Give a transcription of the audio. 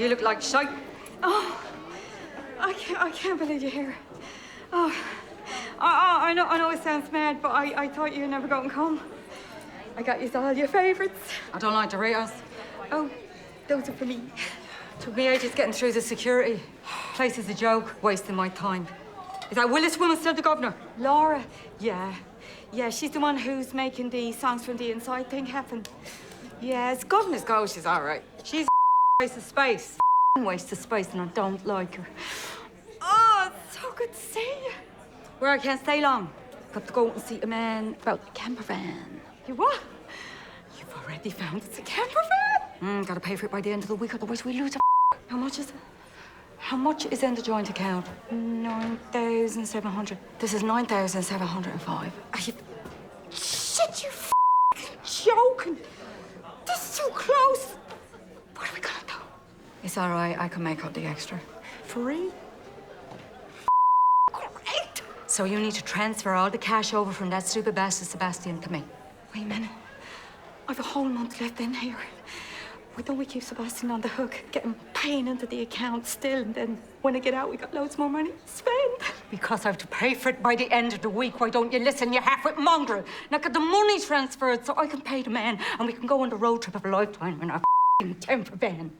You look like shite. Oh, I can't, I can't believe you're here. Oh, I, I, I know, I know it sounds mad, but I, I thought you'd never go and come. I got you all your favourites. I don't like Doritos. Oh, those are for me. Took me ages getting through the security. Place is a joke, wasting my time. Is that Willis woman still the governor? Laura, yeah. Yeah, she's the one who's making the songs from the inside thing happen. Yes, governor's go, she's all right. She's waste of space. Waste of space, and I don't like her. Oh, it's so good to see you. Where I can't stay long. Got to go and see a man about the camper van. You what? You've already found It's a camper van? Mm, gotta pay for it by the end of the week, otherwise we lose a How much is it? How much is in the joint account? 9,700. This is 9,705. Are you... Shit, you f***ing joking. This is too close. What are we gonna do? It's all right, I can make up the extra. Free? Great. So you need to transfer all the cash over from that stupid bastard Sebastian to me. Wait a minute. I've a whole month left in here. Why don't we keep Sebastian on the hook, get him paying into the account still, and then when I get out, we got loads more money to spend. Because I have to pay for it by the end of the week. Why don't you listen, you half-wit mongrel? Now get the money transferred so I can pay the man and we can go on the road trip of a lifetime in our f***ing temper van.